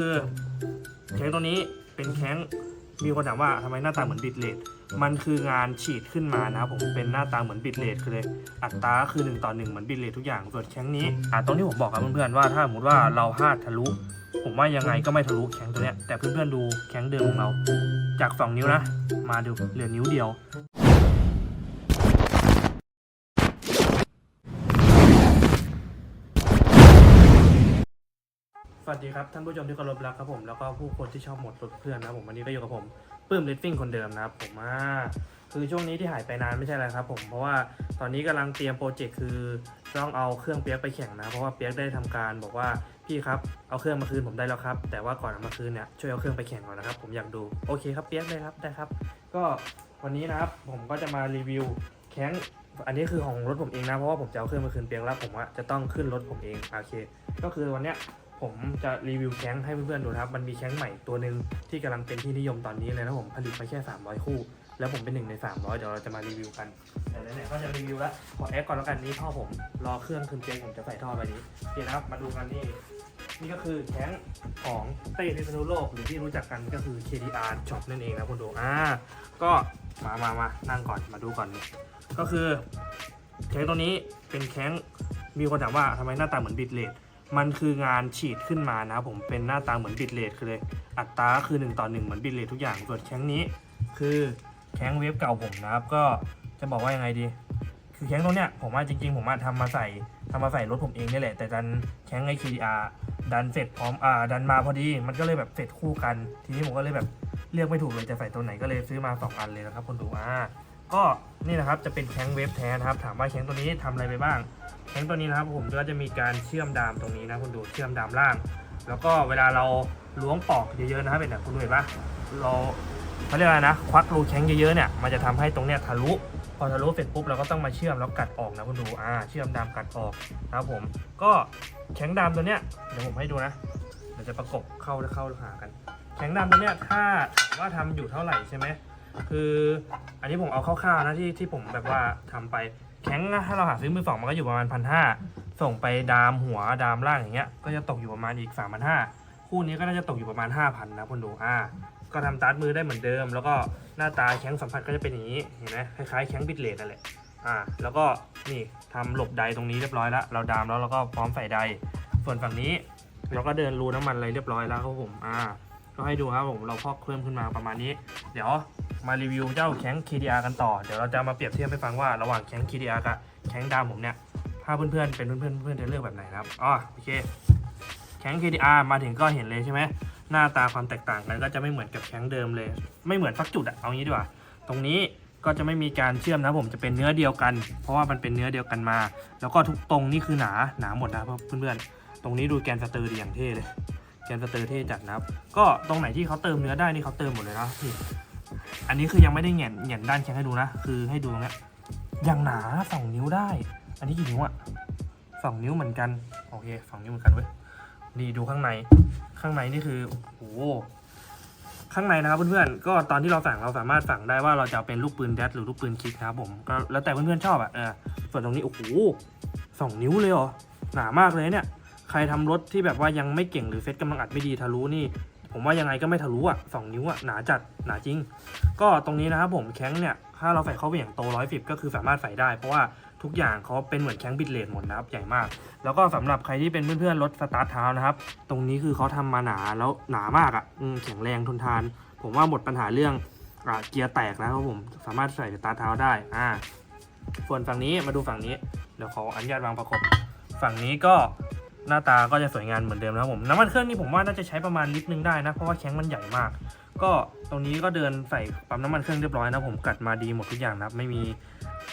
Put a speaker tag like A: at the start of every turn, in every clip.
A: คือแข้งตัวนี้เป็นแข้งมีคนถามว่าทำไมหน้าตาเหมือนบิดเลดมันคืองานฉีดขึ้นมานะครับผมเป็นหน้าตาเหมือนบิดเลดคือเลยอัตราคือ1ต่อ1เหมือนบิดเลดทุกอย่างส่วนแข้งนี้อ่ตรงที่ผมบอกครับเพื่อนๆว่าถ้าสมมติว่าเราพลาดทะลุ ผมว่ายังไงก็ไม่ทะลุแข้งตัวเนี้ยแต่เพื่อนๆดูแข้งเดิมของเรา จาก 2 นิ้วนะ มาดูเหลือนิ้วเดียว วัสดีครับท่านผู้ชมที่เคารพรักครับผมแล้วก็ผู้คนที่ชอบหมดรถเพื่อนนะครับผมวันนี้ก็อยู่กับผมปื้มเลดฟิ่งคนเดิมนะครับผมอ่าคือช่วงนี้ที่หายไปนานไม่ใช่อะไรครับผมเพราะว่าตอนนี้กำลังเตรียมโปรเจกต์คือต้องเอาเครื่องเปียกไปแข่งนะเพราะว่าเปียกได้ทำการบอกว่าพี่ครับเอาเครื่องมาคืนผมได้แล้วครับ แต่ว่าก่อนเอามาคืนเนี่ยช่วยเอาเครื่องไปแข่งก่อนนะครับ ผมอยากดูโอเคครับเปียกเลยครับได้ครับ ก็วันนี้นะครับผมก็จะมารีวิวแข้งอันนี้คือของรถผมเองนะเพราะว่าผมจะเอาเครื่องมาคืนเปียกแล้วผมว่าจะต้องขึ้นรถผมเองโอเค ก็คือวันเนี้ย ผมจะรีวิวแข้งให้เพื่อนๆดูนะครับ มันมีแข้งใหม่ตัวหนึ่งที่กำลังเป็นที่นิยมตอนนี้เลยนะผมผลิตมาแค่ 300 คู่ แล้วผมเป็นหนึ่งใน 300 เดี๋ยวเราจะมารีวิวกันแต่ไหนๆก็จะรีวิวแล้วขอแอคก่อนแล้วกันนี่ท่อผมรอเครื่องคืนเจ๊งผมจะใส่ท่อไปนี้โอเคนะครับมาดูกันนี่นี่ก็คือแข้งของเต้พิษณุโลกหรือที่รู้จักกันก็คือ KDR Shop นั่นเองนะคุณดูอ่าก็มามามานั่งก่อนมาดูก่อนนี่ก็คือแข้งตัวนี้เป็นแข้งมีคนถามว่าทำไมหน้าตาเหมือนบิดเลด มันคืองานฉีดขึ้นมานะผมเป็นหน้าตาเหมือนบิดเลทคือเลย อัตราคือ 1 ต่อ 1 เหมือนบิดเลททุกอย่างส่วนแข้งนี้คือแข้งเวฟเก่าผมนะครับ ก็จะบอกว่ายังไงดี คือแข้งตัวเนี้ยผมว่าจริง ๆ ผมมาทำมาใส่ทำมาใส่รถผมเองนี่แหละแต่ดันแข้งไอคีอาดันเสร็จพร้อมอ่าดันมาพอดี มันก็เลยแบบเสร็จคู่กัน ทีนี้ผมก็เลยแบบเลือกไม่ถูกเลยจะใส่ตัวไหนก็เลยซื้อมาสองอันเลยนะครับคนดูอ่า ก็นี่นะครับจะเป็นแข้งเวฟแท้นะครับ ถามว่าแข้งตัวนี้ทำอะไรไปบ้าง แข้งตัวนี้นะครับผมก็จะมีการเชื่อมดามตรงนี้นะคุณดูเชื่อมดามล่าง แล้วก็เวลาเราล้วงปอกเยอะๆนะครับเป็นแบบคุณดูเห็นปะเราเขาเรียกอะไรนะควักรูแข้งเยอะๆเนี่ยมันจะทำให้ตรงเนี้ยทะลุพอทะลุเสร็จปุ๊บเราก็ต้องมาเชื่อมแล้วกัดออกนะคุณดูอ่าเชื่อมดามกัดออกนะครับผมก็แข้งดามตัวเนี้ยเดี๋ยวผมให้ดูนะเดี๋ยวจะประกบเข้าเข้าหากัน แข้งดามตัวเนี้ยถ้าว่าทำอยู่เท่าไหร่ใช่ไหม คืออันนี้ผมเอาคร่าวๆนะที่ที่ผมแบบว่าทำไปแข้งนะถ้าเราหาซื้อมือสองมันก็อยู่ประมาณพันห้าส่งไปดามหัวดามล่างอย่างเงี้ยก็จะตกอยู่ประมาณอีกสามพันห้าคู่นี้ก็น่าจะตกอยู่ประมาณห้าพันนะคุณดูอ่าก็ทำตัดมือได้เหมือนเดิม แล้วก็หน้าตาแข้งสัมผัสก็จะเป็นอย่างนี้เห็นไหมคล้ายๆแข้งบิดเลดนั่นแหละอ่าแล้วก็นี่ทำหลบไดตรงนี้เรียบร้อยแล้วเราดามแล้วเราก็พร้อมใส่ไดส่วนฝั่งนี้เราก็เดินรูน้ำมันอะไรเรียบร้อยแล้วครับผมอ่า ก็ให้ดูครับผมเราพอกเคลื่อนขึ้นมาประมาณนี้ เดี๋ยวมารีวิวเจ้าแข้ง KDR กันต่อ เดี๋ยวเราจะมาเปรียบเทียบให้ฟังว่าระหว่างแข้ง KDR กับแข้งดามผมเนี่ย ถ้าเพื่อนๆเป็นเพื่อนๆเพื่อนๆจะเลือกแบบไหนนะครับ อ๋อโอเค แข้ง KDR มาถึงก็เห็นเลยใช่ไหม หน้าตาความแตกต่างกันก็จะไม่เหมือนกับแข้งเดิมเลย ไม่เหมือนสักจุดอะเอางี้ดีกว่า ตรงนี้ก็จะไม่มีการเชื่อมนะผมจะเป็นเนื้อเดียวกัน เพราะว่ามันเป็นเนื้อเดียวกันมา แล้วก็ทุกตรงนี่คือหนาหนาหมดนะเพื่อนๆ ตรงนี้ดูแกนสเตอร์ดีอย่างเท่เลย กนสเตอร์เท่จัดนะครับ ก็ตรงไหนที่เขาเติมเนื้อได้นี่เขาเติมหมดเลยนะนี่อันนี้คือยังไม่ได้แหงนแหงนด้านแข้งให้ดูนะ คือให้ดูตรงนี้ยอย่างหนาสองนิ้วได้ อันนี้กี่นิ้วอะสองนิ้วเหมือนกันโอเคสองนิ้วเหมือนกันเว้ยนี่ดูข้างในข้างในนี่คือโอ้โหข้างในนะครับเพื่อนๆ ก็ตอนที่เราสั่งเราสามารถสั่งได้ว่าเราจะเป็นลูกปืนแดดหรือลูกปืนคิกนะครับผมก็แล้วแต่เพื่อนๆชอบอะเออส่วนตรงนี้โอ้โหสองนิ้วเลยเหรอหนามากเลยเนี่ย ใครทำรถที่แบบว่ายังไม่เก่งหรือเซตกำลังอัดไม่ดีทะลุนี่ ผมว่ายังไงก็ไม่ทะลุอะสองนิ้วอะหนาจัดหนาจริง ก็ตรงนี้นะครับผมแข้งเนี่ยถ้าเราใส่เข้าไปอย่างโตร้อยฟิบก็คือสามารถใส่ได้ เพราะว่าทุกอย่างเขาเป็นเหมือนแข้งบิดเลนหมดนะครับใหญ่มาก แล้วก็สำหรับใครที่เป็นเพื่อนๆรถสตาร์ทเท้านะครับตรงนี้คือเขาทำมาหนาแล้วหนามากอะแข็งแรงทนทาน ผมว่าหมดปัญหาเรื่องอเกียร์แตกนะครับผมสามารถใส่สตาร์ทเท้าได้อ่าส่วนฝั่งนี้มาดูฝั่งนี้เดี๋ยวขออนุญาตวางประกบฝั่งนี้ก็ หน้าตาก็จะสวยงามเหมือนเดิมนะครับผมน้ำมันเครื่องนี่ผมว่าน่าจะใช้ประมาณลิตรนึงได้นะ เพราะว่าแข้งมันใหญ่มาก ก็ตรงนี้ก็เดินใส่ปั๊มน้ำมันเครื่องเรียบร้อยนะผมกัดมาดีหมดทุกอย่างนะไม่มี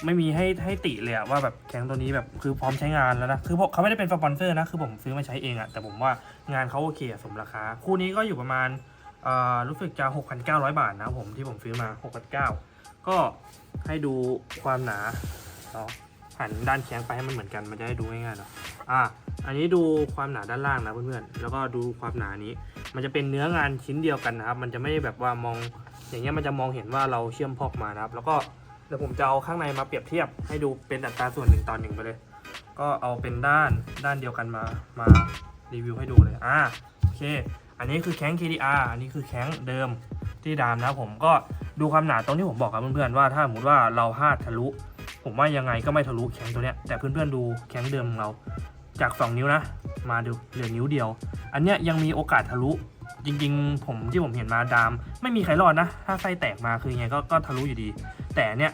A: ไม่มีให้ให้ติเลยอะว่าแบบแข้งตัวนี้แบบคือพร้อมใช้งานแล้วนะคือพวกเขาไม่ได้เป็นสปอนเซอร์นะคือผมซื้อมาใช้เองอะแต่ผมว่างานเขาโอเคสมราคา คู่นี้ก็อยู่ประมาณรู้สึกจะ 6,900 บาทนะผมที่ผมซื้อมา 6,900 ก็ให้ดูความหนาเนาะหันด้านแข้งไปให้มันเหมือนกันมันจะได้ดูง่ายๆเนาะ อะอันนี้ดูความหนาด้านล่างนะเพื่อนๆ แล้วก็ดูความหนานี้ มันจะเป็นเนื้องานชิ้นเดียวกันนะครับ มันจะไม่แบบว่ามอง อย่างเงี้ยมันจะมองเห็นว่าเราเชื่อมพอกมานะครับ แล้วก็เดี๋ยวผมจะเอาข้างในมาเปรียบเทียบ ให้ดูเป็นอัตราส่วนหนึ่งต่อหนึ่งไปเลย ก็เอาเป็นด้านด้านเดียวกันมา มารีวิวให้ดูเลย อะโอเค อันนี้คือแข้ง KDR อันนี้คือแข้งเดิมที่ดามนะผม ก็ดูความหนาตรงที่ผมบอกกับเพื่อนๆว่าถ้าสมมติว่าเราพลาดทะลุ ผมว่ายังไงก็ไม่ทะลุแข้งตัวเนี้ย แต่เพื่อนๆดูแข้งเดิมของเรา จาก 2 นิ้วนะ มาดูเหลือนิ้วเดียว อันเนี้ยยังมีโอกาสทะลุจริงๆ ผมที่ผมเห็นมาดาม ไม่มีใครรอดนะ ถ้าไส้แตกมาคือยังไงก็ก็ทะลุอยู่ดี แต่เนี้ย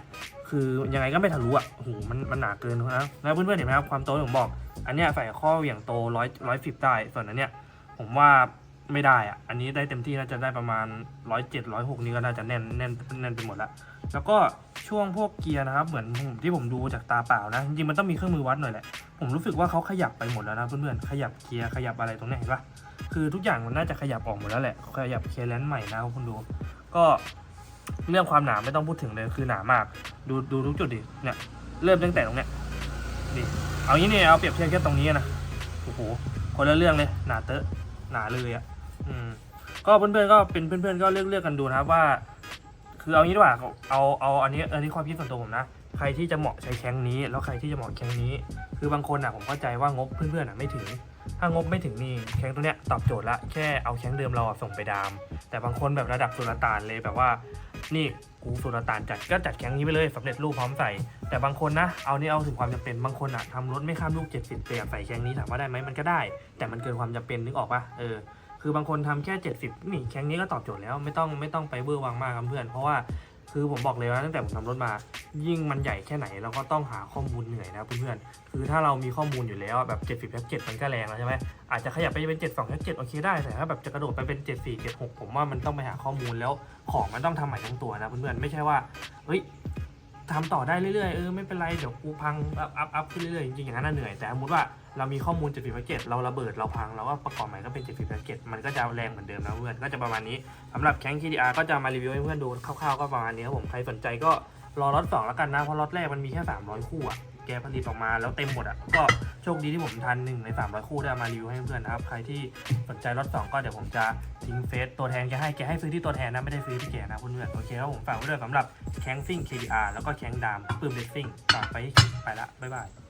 A: คือยังไงก็ไม่ทะลุอะโอ้โหมันมันหนาเกินนะแล้วเพื่อนๆเห็นไหมครับความโตที่ผมบอก อันเนี้ยใส่ข้อเหวี่ยงโตร้อยร้อยสิบได้ส่วนอันเนี้ยผมว่าไม่ได้อะ อันนี้ได้เต็มที่น่าจะได้ประมาณร้อยเจ็ดร้อยหกนี่ก็น่าจะแน่นแน่นแน่นไปหมดละแล้วก็ ช่วงพวกเกียร์นะครับ เหมือนที่ผมดูจากตาเปล่านะ จริงๆมันต้องมีเครื่องมือวัดหน่อยแหละ ผมรู้สึกว่าเขาขยับไปหมดแล้วนะเพื่อนๆ ขยับเกียร์ขยับอะไรตรงนี้เห็นปะคือทุกอย่างมันน่าจะขยับออกหมดแล้วแหละ ขยับเคลียร์แลนด์ใหม่นะคุณดู ก็เรื่องความหนาไม่ต้องพูดถึงเลยคือหนามาก ดูดูทุกจุดดิ เนี่ยเริ่มตั้งแต่ตรงเนี้ยดิเอางี้เนี่ยเอาเปรียบเทียบแค่ตรงนี้นะโอ้โหคนละเรื่องเลยหนาเตอะหนาเลยอะ่ะอืมก็เพื่อนๆก็เป็นเพื่อนๆก็เลือกเลือกกันดูนะครับว่า คือเอางี้ดีกว่าเอาเอาอันนี้อันนี้ความคิดส่วนตัวผมนะ ใครที่จะเหมาะใช้แข้งนี้ แล้วใครที่จะเหมาะแข้งนี้ คือบางคนอะผมเข้าใจว่างบเพื่อนๆอะไม่ถึง ถ้างบไม่ถึงนี่แข้งตัวเนี้ยตอบโจทย์ละแค่เอาแข้งเดิมเราอะส่งไปดาม แต่บางคนแบบระดับสุลต่านเลยแบบว่า นี่กูสุลต่านจัดก็จัดแข้งนี้ไปเลยสำเร็จรูปพร้อมใส่ แต่บางคนนะเอานี่เอาถึงความจำเป็นบางคนอะทำรถไม่ข้ามลูก 70เตียใส่แข้งนี้ถามว่าได้ไหมมันก็ได้ แต่มันเกินความจำเป็นนึกออกปะเออ คือบางคนทำแค่ 70 นี่แข้งนี้ก็ตอบโจทย์แล้วไม่ต้องไม่ต้องไปเบอร์วังมากครับเพื่อน เพราะว่าคือผมบอกเลยว่าตั้งแต่ผมทำรถมา ยิ่งมันใหญ่แค่ไหนเราก็ต้องหาข้อมูลเหนื่อยนะเพื่อนๆคือถ้าเรามีข้อมูลอยู่แล้วแบบ 70แพ็กเจ็ดมันก็แรงแล้วใช่ไหมอาจจะขยับไปเป็น 72แพ็กเจ็ดโอเคได้แต่ถ้าแบบจะกระโดดไปเป็น 74 76 ผมว่ามันต้องไปหาข้อมูลแล้วของมันต้องทำใหม่ทั้งตัวนะเพื่อนๆไม่ใช่ว่าเฮ้ย ทำต่อได้เรื่อยๆ เออไม่เป็นไร เดี๋ยวกูพัง อัพอัพอัพขึ้นเรื่อยๆ จริงๆ อย่างนั้นน่ะเหนื่อย แต่สมมติว่าเรามีข้อมูล70แพ็กเจ็ดเราระเบิดเราพังเราก็ประกอบใหม่ก็เป็น70แพ็กเจ็ดมันก็จะแรงเหมือนเดิมนะเพื่อน ก็จะประมาณนี้สำหรับแข้ง KDR ก็จะมารีวิวให้เพื่อนดูคร่าวๆก็ประมาณนี้ครับผม ใครสนใจก็รอล็อตสองแล้วกันนะ เพราะล็อตแรกมันมีแค่สามร้อยคู่อะ แกผลิตออกมาแล้วเต็มหมดอะก็โชคดีที่ผมทันหนึ่งใน300คู่ได้มารีวิวให้เพื่อนนะครับ ใครที่สนใจรถสองก็เดี๋ยวผมจะทิ้งเฟซตัวแทนแกให้แกให้ซื้อที่ตัวแทนนะไม่ได้ซื้อที่แกนะเพื่อนๆโอเคครับผมฝากไว้ด้วยสำหรับแข้งซิ่ง KDR แล้วก็แข้งดามปื้มเบสซิ่งฝากไปให้คิดไปละบ๊ายบาย